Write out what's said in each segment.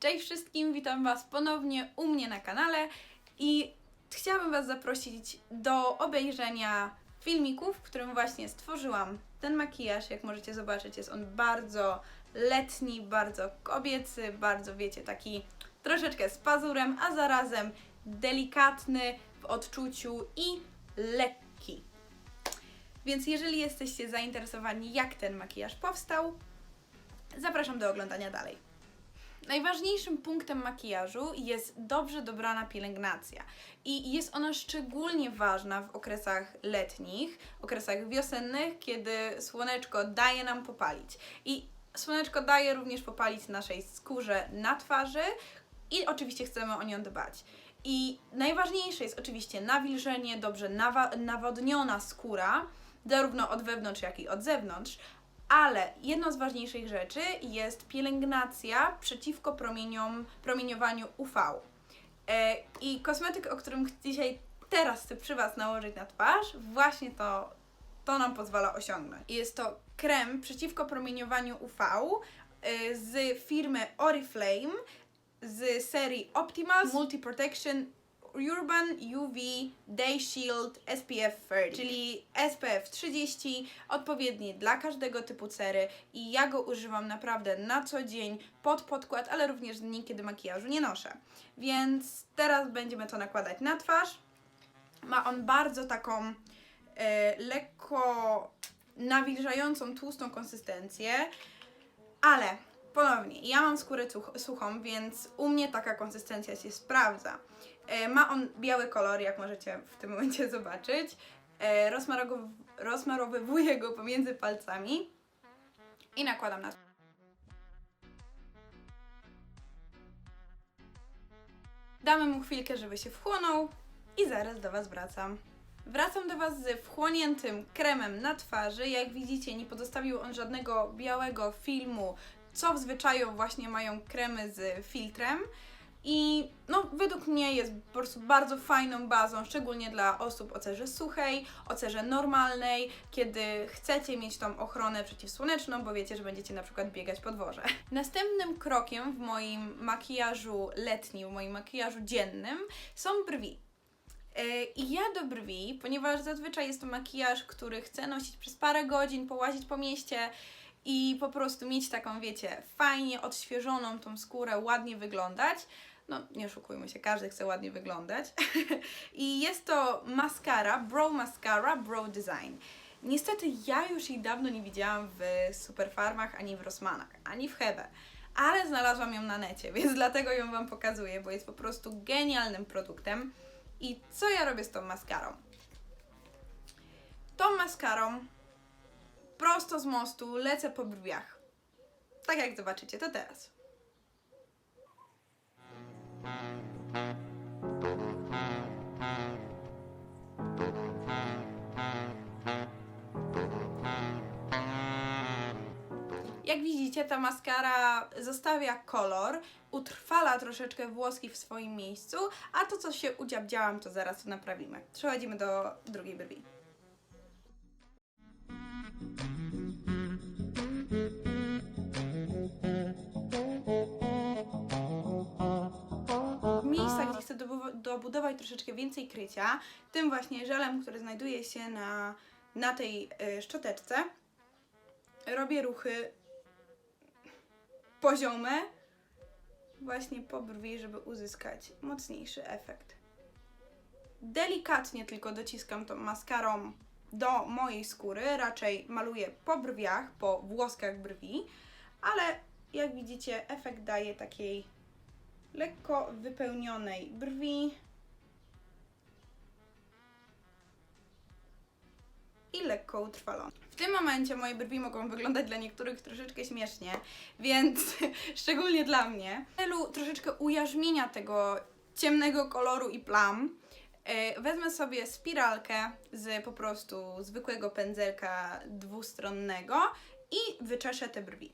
Cześć wszystkim, witam Was ponownie u mnie na kanale i chciałabym Was zaprosić do obejrzenia filmików, w którym właśnie stworzyłam ten makijaż. Jak możecie zobaczyć, jest on bardzo letni, bardzo kobiecy, bardzo wiecie, taki troszeczkę z pazurem, a zarazem delikatny w odczuciu i lekki. Więc jeżeli jesteście zainteresowani, jak ten makijaż powstał, zapraszam do oglądania dalej. Najważniejszym punktem makijażu jest dobrze dobrana pielęgnacja. I jest ona szczególnie ważna w okresach letnich, okresach wiosennych, kiedy słoneczko daje nam popalić. I słoneczko daje również popalić naszej skórze na twarzy i oczywiście chcemy o nią dbać. I najważniejsze jest oczywiście nawilżenie, dobrze nawa- nawodniona skóra, zarówno od wewnątrz, jak i od zewnątrz, ale jedną z ważniejszych rzeczy jest pielęgnacja przeciwko promieniom, promieniowaniu UV. E, I kosmetyk, o którym dzisiaj teraz chcę przy Was nałożyć na twarz, właśnie to, to nam pozwala osiągnąć. Jest to krem przeciwko promieniowaniu UV e, z firmy Oriflame z serii Optimas Multi Protection Urban UV Day Shield SPF 30, czyli SPF 30, odpowiedni dla każdego typu cery i ja go używam naprawdę na co dzień pod podkład, ale również dni, kiedy makijażu nie noszę. Więc teraz będziemy to nakładać na twarz. Ma on bardzo taką e, lekko nawilżającą, tłustą konsystencję, ale ponownie, ja mam skórę suchą, więc u mnie taka konsystencja się sprawdza. E, ma on biały kolor, jak możecie w tym momencie zobaczyć. E, rozmarowywuję go pomiędzy palcami i nakładam na Damy mu chwilkę, żeby się wchłonął i zaraz do Was wracam. Wracam do Was z wchłoniętym kremem na twarzy. Jak widzicie, nie pozostawił on żadnego białego filmu, co w zwyczaju właśnie mają kremy z filtrem. I no, według mnie jest po prostu bardzo fajną bazą, szczególnie dla osób o cerze suchej, o cerze normalnej, kiedy chcecie mieć tą ochronę przeciwsłoneczną, bo wiecie, że będziecie na przykład biegać po dworze. Następnym krokiem w moim makijażu letnim, w moim makijażu dziennym są brwi. Yy, I ja do brwi, ponieważ zazwyczaj jest to makijaż, który chcę nosić przez parę godzin, połazić po mieście i po prostu mieć taką, wiecie, fajnie odświeżoną tą skórę, ładnie wyglądać. No, nie oszukujmy się, każdy chce ładnie wyglądać. I jest to maskara, Brow Mascara Brow Design. Niestety ja już jej dawno nie widziałam w Superfarmach, ani w Rossmanach, ani w Hebe. Ale znalazłam ją na necie, więc dlatego ją Wam pokazuję, bo jest po prostu genialnym produktem. I co ja robię z tą maskarą? Tą maskarą prosto z mostu lecę po brwiach. Tak jak zobaczycie to teraz. Jak widzicie, ta maskara zostawia kolor, utrwala troszeczkę włoski w swoim miejscu, a to, co się udziabdziałam, to zaraz naprawimy. Przechodzimy do drugiej brwi. Dobudować troszeczkę więcej krycia, tym właśnie żelem, który znajduje się na, na tej y, szczoteczce, robię ruchy poziome właśnie po brwi, żeby uzyskać mocniejszy efekt. Delikatnie tylko dociskam tą maskarą do mojej skóry, raczej maluję po brwiach, po włoskach brwi, ale jak widzicie efekt daje takiej lekko wypełnionej brwi i lekko utrwalone. W tym momencie moje brwi mogą wyglądać dla niektórych troszeczkę śmiesznie, więc szczególnie dla mnie. W celu troszeczkę ujarzmienia tego ciemnego koloru i plam, e, wezmę sobie spiralkę z po prostu zwykłego pędzelka dwustronnego i wyczeszę te brwi.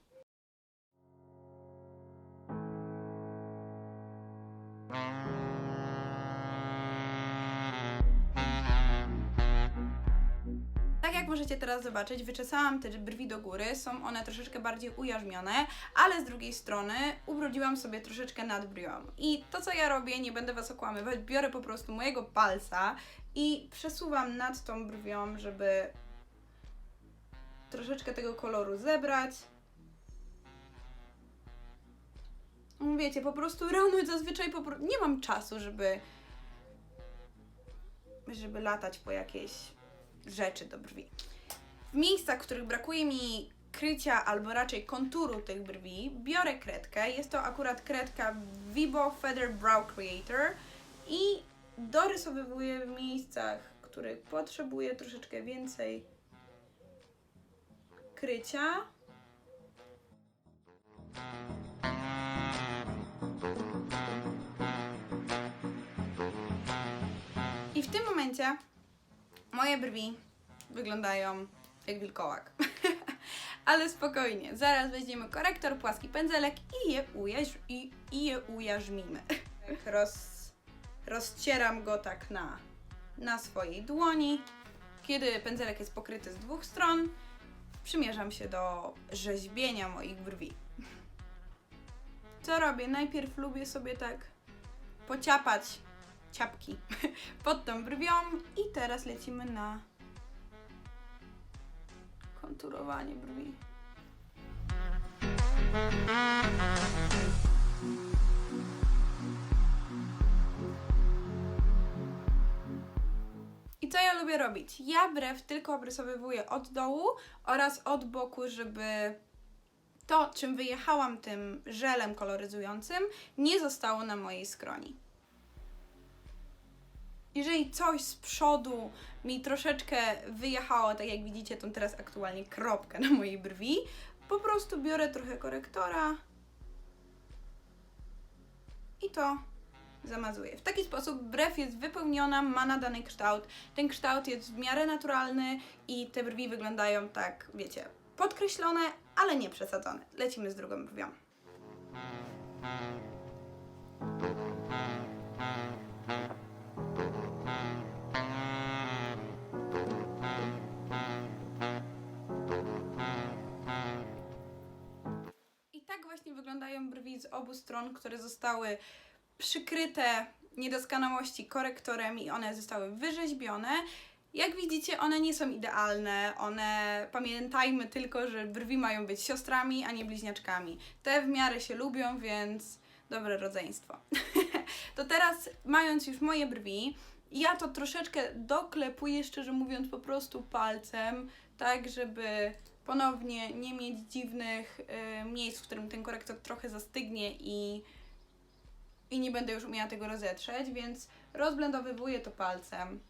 Jak możecie teraz zobaczyć, wyczesałam te brwi do góry, są one troszeczkę bardziej ujarzmione, ale z drugiej strony ubrudziłam sobie troszeczkę nad brwią. I to, co ja robię, nie będę Was okłamywać, biorę po prostu mojego palca i przesuwam nad tą brwią, żeby troszeczkę tego koloru zebrać. Wiecie, po prostu rano zazwyczaj po nie mam czasu, żeby żeby latać po jakieś rzeczy do brwi. W miejscach, w których brakuje mi krycia albo raczej konturu tych brwi, biorę kredkę. Jest to akurat kredka Vibo Feather Brow Creator i dorysowywuję w miejscach, w których potrzebuję troszeczkę więcej krycia. I w tym momencie moje brwi wyglądają jak wilkołak. Ale spokojnie, zaraz weźmiemy korektor, płaski pędzelek i je, ujaź, i, i je ujarzmimy. Roz, rozcieram go tak na, na swojej dłoni. Kiedy pędzelek jest pokryty z dwóch stron, przymierzam się do rzeźbienia moich brwi. Co robię? Najpierw lubię sobie tak pociapać ciapki pod tą brwią i teraz lecimy na konturowanie brwi. I co ja lubię robić? Ja brew tylko obrysowywuję od dołu oraz od boku, żeby to, czym wyjechałam tym żelem koloryzującym, nie zostało na mojej skroni. Jeżeli coś z przodu mi troszeczkę wyjechało, tak jak widzicie, tą teraz aktualnie kropkę na mojej brwi, po prostu biorę trochę korektora i to zamazuję. W taki sposób brew jest wypełniona, ma nadany kształt. Ten kształt jest w miarę naturalny i te brwi wyglądają tak, wiecie, podkreślone, ale nie przesadzone. Lecimy z drugą brwią. Wyglądają brwi z obu stron, które zostały przykryte niedoskonałości korektorem i one zostały wyrzeźbione. Jak widzicie, one nie są idealne. One, pamiętajmy tylko, że brwi mają być siostrami, a nie bliźniaczkami. Te w miarę się lubią, więc dobre rodzeństwo. to teraz, mając już moje brwi, ja to troszeczkę doklepuję, szczerze mówiąc, po prostu palcem, tak żeby ponownie nie mieć dziwnych y, miejsc, w którym ten korektor trochę zastygnie i, i nie będę już umiała tego rozetrzeć, więc rozblendowywuję to palcem.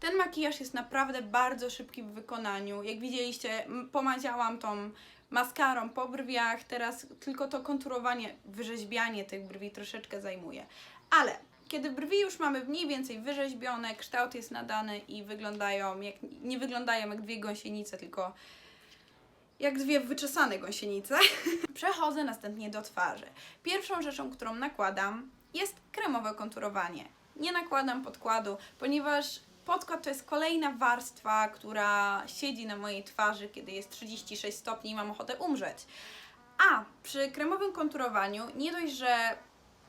Ten makijaż jest naprawdę bardzo szybki w wykonaniu. Jak widzieliście, pomadziałam tą maskarą po brwiach, teraz tylko to konturowanie, wyrzeźbianie tych brwi troszeczkę zajmuje. Ale kiedy brwi już mamy mniej więcej wyrzeźbione, kształt jest nadany i wyglądają jak, nie wyglądają jak dwie gąsienice, tylko jak dwie wyczesane gąsienice. Przechodzę następnie do twarzy. Pierwszą rzeczą, którą nakładam, jest kremowe konturowanie. Nie nakładam podkładu, ponieważ podkład to jest kolejna warstwa, która siedzi na mojej twarzy, kiedy jest 36 stopni i mam ochotę umrzeć. A przy kremowym konturowaniu nie dość, że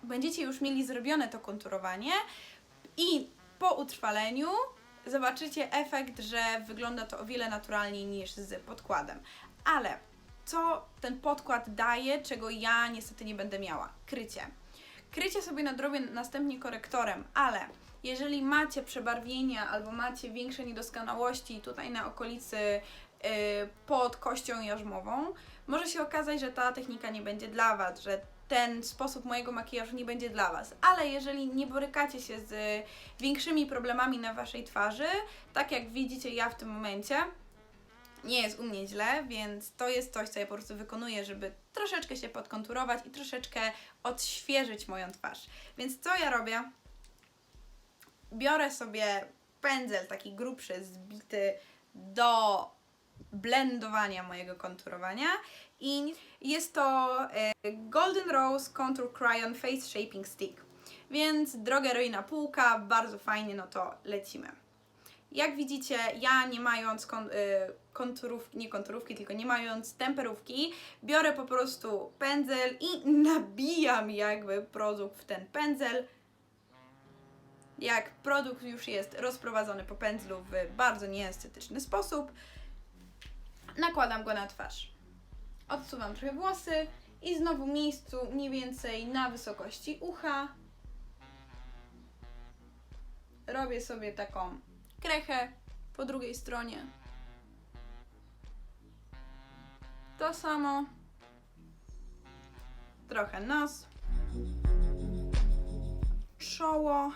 będziecie już mieli zrobione to konturowanie i po utrwaleniu zobaczycie efekt, że wygląda to o wiele naturalniej niż z podkładem. Ale co ten podkład daje, czego ja niestety nie będę miała? Krycie. Krycie sobie nadrobię następnie korektorem, ale jeżeli macie przebarwienia albo macie większe niedoskonałości tutaj na okolicy yy, pod kością jarzmową, może się okazać, że ta technika nie będzie dla Was, że ten sposób mojego makijażu nie będzie dla Was. Ale jeżeli nie borykacie się z większymi problemami na Waszej twarzy, tak jak widzicie ja w tym momencie, nie jest u mnie źle, więc to jest coś, co ja po prostu wykonuję, żeby troszeczkę się podkonturować i troszeczkę odświeżyć moją twarz. Więc co ja robię? Biorę sobie pędzel taki grubszy, zbity do blendowania mojego konturowania i jest to e, Golden Rose Contour Crayon Face Shaping Stick. Więc droga heroina półka, bardzo fajnie, no to lecimy. Jak widzicie, ja nie mając kon, y, konturówki, nie konturówki, tylko nie mając temperówki, biorę po prostu pędzel i nabijam jakby produkt w ten pędzel. Jak produkt już jest rozprowadzony po pędzlu w bardzo nieestetyczny sposób, nakładam go na twarz. Odsuwam trochę włosy i znowu miejscu mniej więcej na wysokości ucha robię sobie taką krechę po drugiej stronie. To samo. Trochę nos. Czoło.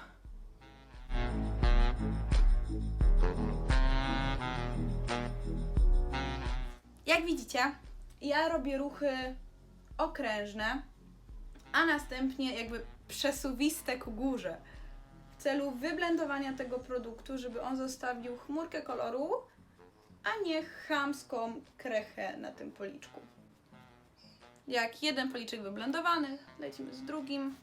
Jak widzicie, ja robię ruchy okrężne, a następnie jakby przesuwiste ku górze w celu wyblendowania tego produktu, żeby on zostawił chmurkę koloru, a nie chamską krechę na tym policzku. Jak jeden policzek wyblendowany, lecimy z drugim.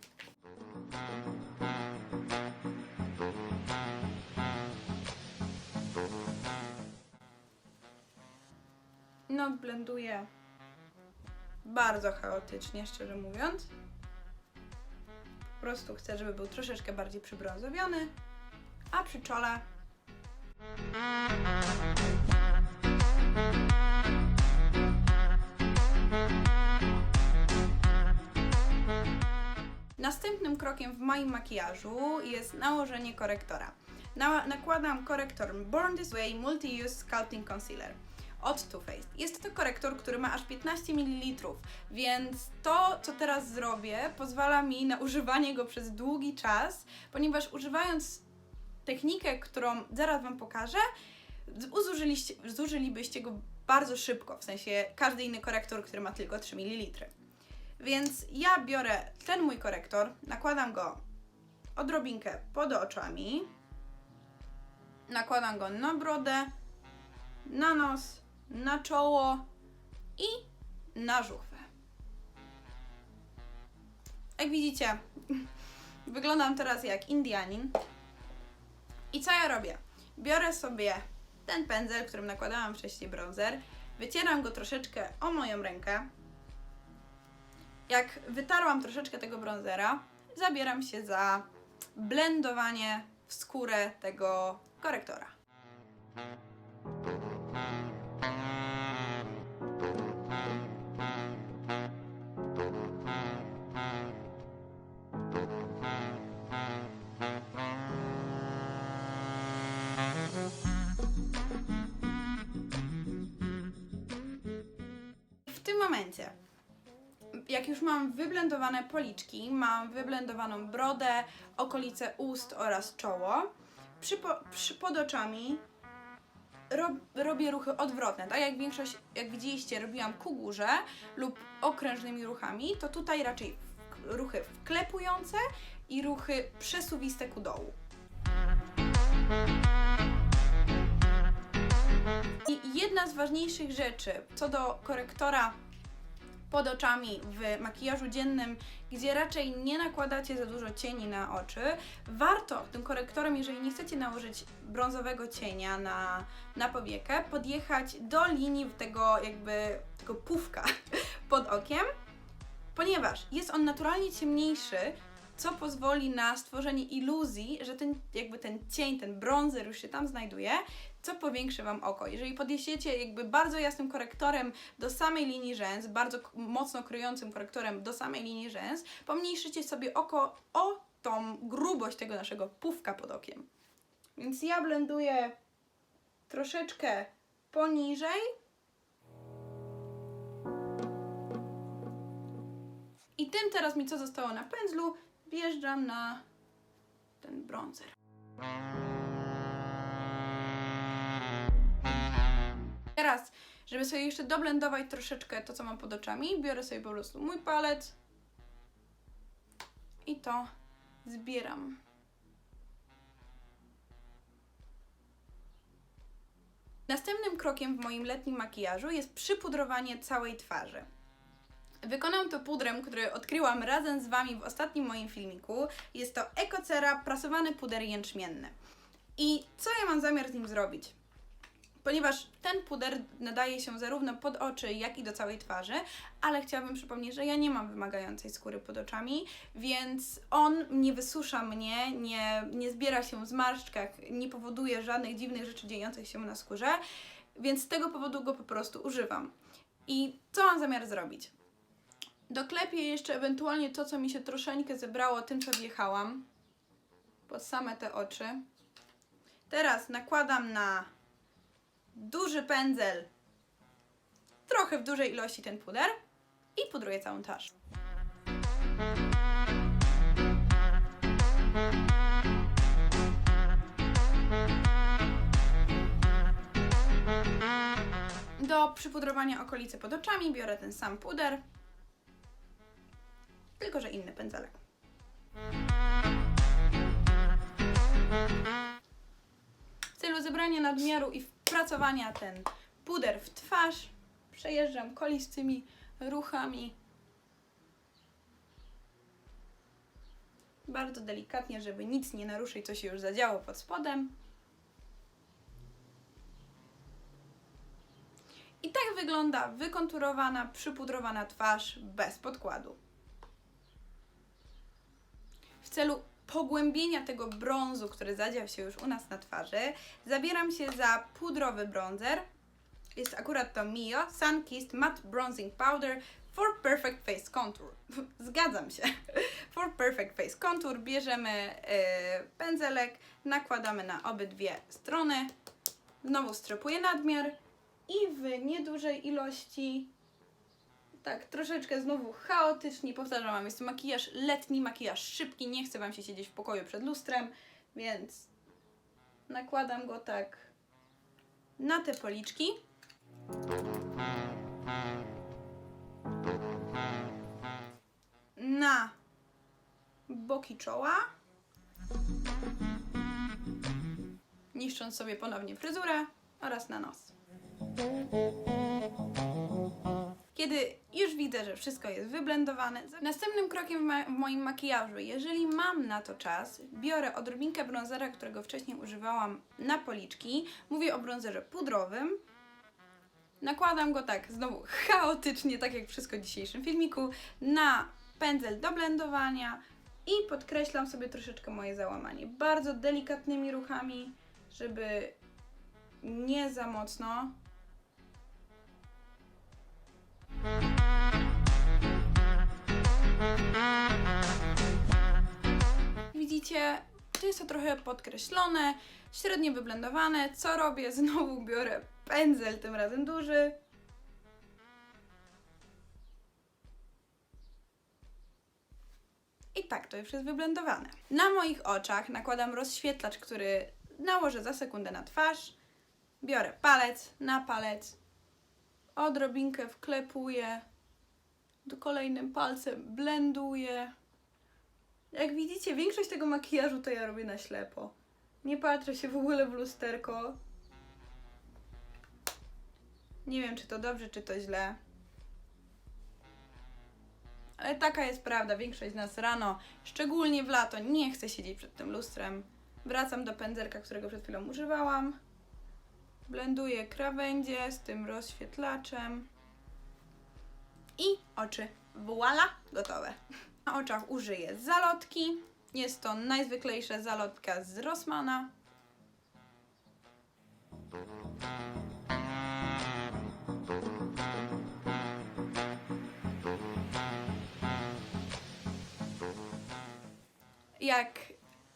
No, blenduję bardzo chaotycznie, szczerze mówiąc. Po prostu chcę, żeby był troszeczkę bardziej przybrązowiony, a przy czole Następnym krokiem w moim makijażu jest nałożenie korektora. Na, nakładam korektor Born This Way Multi-Use Sculpting Concealer od Too Faced. Jest to korektor, który ma aż 15 ml, więc to, co teraz zrobię, pozwala mi na używanie go przez długi czas, ponieważ używając technikę, którą zaraz Wam pokażę, zużylibyście go bardzo szybko, w sensie każdy inny korektor, który ma tylko 3 ml. Więc ja biorę ten mój korektor, nakładam go odrobinkę pod oczami, nakładam go na brodę, na nos, na czoło i na żuchwę. Jak widzicie, wyglądam teraz jak Indianin. I co ja robię? Biorę sobie ten pędzel, którym nakładałam wcześniej bronzer, wycieram go troszeczkę o moją rękę. Jak wytarłam troszeczkę tego bronzera, zabieram się za blendowanie w skórę tego korektora. Momencie, jak już mam wyblendowane policzki, mam wyblendowaną brodę, okolice ust oraz czoło, przy, po, przy, pod oczami rob, robię ruchy odwrotne. Tak jak większość, jak widzieliście, robiłam ku górze lub okrężnymi ruchami, to tutaj raczej ruchy wklepujące i ruchy przesuwiste ku dołu. I jedna z ważniejszych rzeczy co do korektora pod oczami w makijażu dziennym, gdzie raczej nie nakładacie za dużo cieni na oczy, warto tym korektorem, jeżeli nie chcecie nałożyć brązowego cienia na, na powiekę, podjechać do linii tego jakby tego pufka pod okiem, ponieważ jest on naturalnie ciemniejszy, co pozwoli na stworzenie iluzji, że ten jakby ten cień, ten bronzer już się tam znajduje, co powiększy Wam oko. Jeżeli podniesiecie jakby bardzo jasnym korektorem do samej linii rzęs, bardzo mocno kryjącym korektorem do samej linii rzęs, pomniejszycie sobie oko o tą grubość tego naszego pufka pod okiem. Więc ja blenduję troszeczkę poniżej. I tym teraz mi co zostało na pędzlu, wjeżdżam na ten bronzer. Teraz, żeby sobie jeszcze doblendować troszeczkę to, co mam pod oczami, biorę sobie po prostu mój palec i to zbieram. Następnym krokiem w moim letnim makijażu jest przypudrowanie całej twarzy. Wykonam to pudrem, który odkryłam razem z Wami w ostatnim moim filmiku. Jest to Ecocera prasowany puder jęczmienny. I co ja mam zamiar z nim zrobić? Ponieważ ten puder nadaje się zarówno pod oczy, jak i do całej twarzy, ale chciałabym przypomnieć, że ja nie mam wymagającej skóry pod oczami, więc on nie wysusza mnie, nie, nie zbiera się w zmarszczkach, nie powoduje żadnych dziwnych rzeczy dziejących się na skórze, więc z tego powodu go po prostu używam. I co mam zamiar zrobić? Doklepię jeszcze ewentualnie to, co mi się troszeczkę zebrało tym, co wjechałam pod same te oczy. Teraz nakładam na duży pędzel, trochę w dużej ilości ten puder i pudruję całą twarz. Do przypudrowania okolicy pod oczami biorę ten sam puder, tylko że inny pędzelek. W celu zebrania nadmiaru i wpracowania ten puder w twarz przejeżdżam kolistymi ruchami. Bardzo delikatnie, żeby nic nie naruszyć, co się już zadziało pod spodem. I tak wygląda wykonturowana, przypudrowana twarz bez podkładu. Celu pogłębienia tego brązu, który zadział się już u nas na twarzy, zabieram się za pudrowy bronzer. Jest akurat to Mio Sun Kissed Matte Bronzing Powder for Perfect Face Contour. Zgadzam się. For Perfect Face Contour bierzemy yy, pędzelek, nakładamy na obydwie strony, znowu strypuję nadmiar i w niedużej ilości tak, troszeczkę znowu chaotycznie, powtarzam Wam, jest to makijaż letni, makijaż szybki, nie chcę Wam się siedzieć w pokoju przed lustrem, więc nakładam go tak na te policzki. Na boki czoła. Niszcząc sobie ponownie fryzurę oraz na nos. Kiedy już widzę, że wszystko jest wyblendowane, następnym krokiem w, ma- w moim makijażu, jeżeli mam na to czas, biorę odrobinkę bronzera, którego wcześniej używałam na policzki. Mówię o bronzerze pudrowym. Nakładam go tak, znowu chaotycznie, tak jak wszystko w dzisiejszym filmiku, na pędzel do blendowania i podkreślam sobie troszeczkę moje załamanie. Bardzo delikatnymi ruchami, żeby nie za mocno. Widzicie, to jest to trochę podkreślone, średnio wyblendowane. Co robię? Znowu biorę pędzel, tym razem duży. I tak, to już jest wyblendowane. Na moich oczach nakładam rozświetlacz, który nałożę za sekundę na twarz. Biorę palec na palec, odrobinkę wklepuję, kolejnym palcem blenduję. Jak widzicie, większość tego makijażu to ja robię na ślepo. Nie patrzę się w ogóle w lusterko. Nie wiem, czy to dobrze, czy to źle. Ale taka jest prawda. Większość z nas rano, szczególnie w lato, nie chce siedzieć przed tym lustrem. Wracam do pędzelka, którego przed chwilą używałam. Blenduję krawędzie z tym rozświetlaczem. I oczy. Voila, gotowe. Na oczach użyję zalotki. Jest to najzwyklejsza zalotka z Rossmana. Jak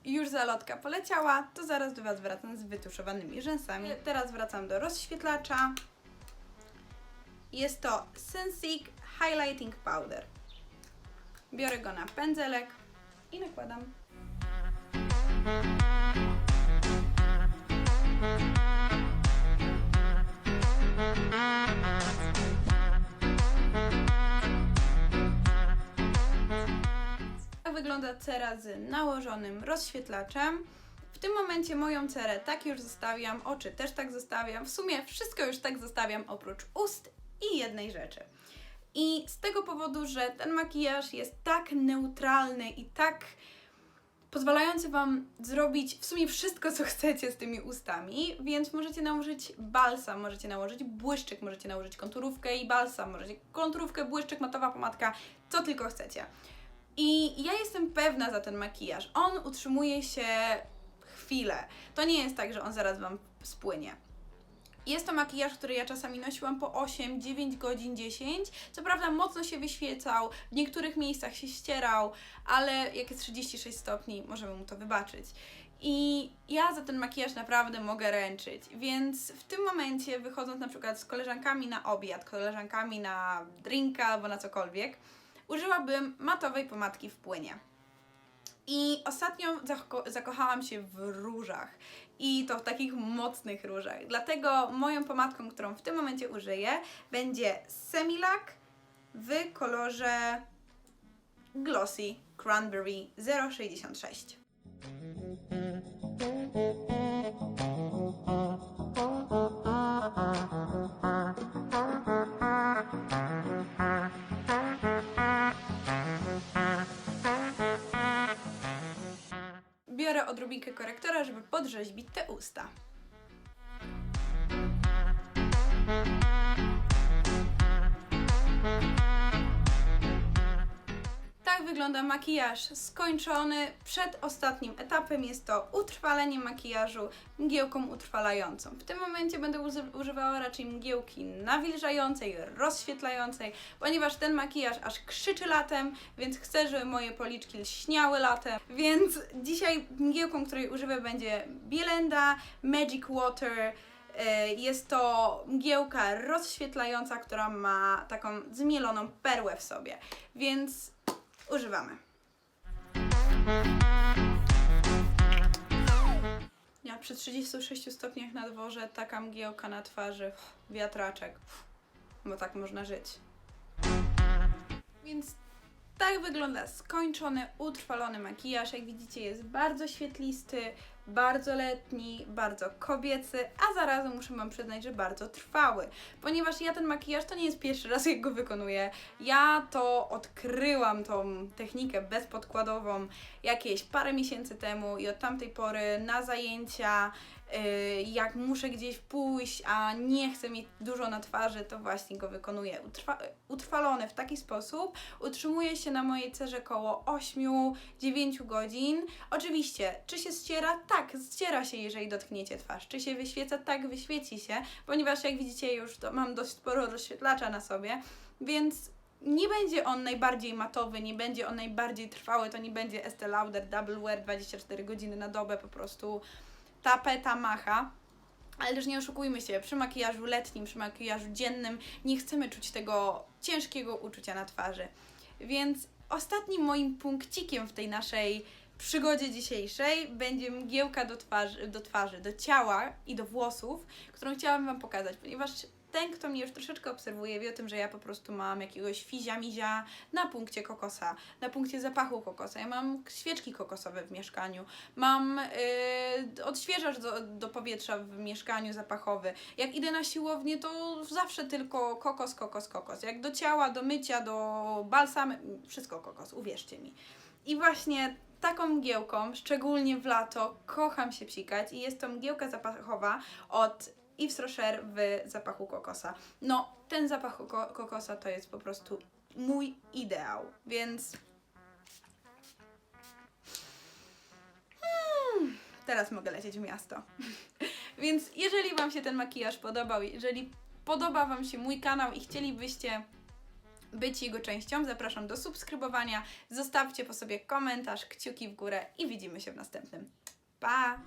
już zalotka poleciała, to zaraz do Was wracam z wytuszowanymi rzęsami. Teraz wracam do rozświetlacza. Jest to Sensic Highlighting Powder. Biorę go na pędzelek i nakładam. Tak wygląda cera z nałożonym rozświetlaczem. W tym momencie moją cerę tak już zostawiam, oczy też tak zostawiam. W sumie wszystko już tak zostawiam oprócz ust i jednej rzeczy. I z tego powodu, że ten makijaż jest tak neutralny i tak pozwalający Wam zrobić w sumie wszystko, co chcecie z tymi ustami, więc możecie nałożyć balsam, możecie nałożyć błyszczyk, możecie nałożyć konturówkę i balsam, możecie konturówkę, błyszczyk, matowa pomadka, co tylko chcecie. I ja jestem pewna za ten makijaż. On utrzymuje się chwilę. To nie jest tak, że on zaraz Wam spłynie. Jest to makijaż, który ja czasami nosiłam po 8, 9 godzin, 10. Co prawda mocno się wyświecał, w niektórych miejscach się ścierał, ale jak jest 36 stopni, możemy mu to wybaczyć. I ja za ten makijaż naprawdę mogę ręczyć, więc w tym momencie, wychodząc na przykład z koleżankami na obiad, koleżankami na drinka albo na cokolwiek, użyłabym matowej pomadki w płynie. I ostatnio zako- zakochałam się w różach. I to w takich mocnych różach. Dlatego moją pomadką, którą w tym momencie użyję, będzie Semilac w kolorze Glossy Cranberry 066. odrobinkę korektora, żeby podrzeźbić te usta. Wygląda makijaż skończony. Przed ostatnim etapem jest to utrwalenie makijażu mgiełką utrwalającą. W tym momencie będę używała raczej mgiełki nawilżającej, rozświetlającej, ponieważ ten makijaż aż krzyczy latem, więc chcę, żeby moje policzki lśniały latem. Więc dzisiaj mgiełką, której używę będzie Bielenda Magic Water. E, Jest to mgiełka rozświetlająca, która ma taką zmieloną perłę w sobie, więc używamy. Ja przy 36 stopniach na dworze, taka mgiełka na twarzy, wiatraczek, bo tak można żyć. Więc tak wygląda skończony, utrwalony makijaż. Jak widzicie, jest bardzo świetlisty, bardzo letni, bardzo kobiecy, a zarazem muszę Wam przyznać, że bardzo trwały. Ponieważ ja ten makijaż to nie jest pierwszy raz, jak go wykonuję. Ja to odkryłam, tą technikę bezpodkładową jakieś parę miesięcy temu i od tamtej pory na zajęcia, jak muszę gdzieś pójść, a nie chcę mieć dużo na twarzy, to właśnie go wykonuję. Utrwa- utrwalony w taki sposób utrzymuje się na mojej cerze około 8-9 godzin. Oczywiście, czy się ściera? Tak, ściera się, jeżeli dotkniecie twarz. Czy się wyświeca? Tak, wyświeci się, ponieważ jak widzicie już mam dość sporo rozświetlacza na sobie, więc nie będzie on najbardziej matowy, nie będzie on najbardziej trwały, to nie będzie Estee Lauder Double Wear 24 godziny na dobę, po prostu tapeta macha. Ale też nie oszukujmy się, przy makijażu letnim, przy makijażu dziennym nie chcemy czuć tego ciężkiego uczucia na twarzy. Więc ostatnim moim punkcikiem w tej naszej przygodzie dzisiejszej będzie mgiełka do twarzy, do twarzy, do ciała i do włosów, którą chciałam Wam pokazać, ponieważ ten, kto mnie już troszeczkę obserwuje, wie o tym, że ja po prostu mam jakiegoś fizia-mizia na punkcie kokosa, na punkcie zapachu kokosa. Ja mam świeczki kokosowe w mieszkaniu, mam yy, odświeżacz do, do powietrza w mieszkaniu zapachowy. Jak idę na siłownię, to zawsze tylko kokos, kokos, kokos. Jak do ciała, do mycia, do balsamy, wszystko kokos, uwierzcie mi. I właśnie taką mgiełką, szczególnie w lato, kocham się psikać i jest to mgiełka zapachowa od Yves Rocher w zapachu kokosa. No, ten zapach koko- kokosa to jest po prostu mój ideał, więc... Hmm, teraz mogę lecieć w miasto. więc jeżeli Wam się ten makijaż podobał, jeżeli podoba Wam się mój kanał i chcielibyście być jego częścią, zapraszam do subskrybowania. Zostawcie po sobie komentarz, kciuki w górę i widzimy się w następnym. Pa!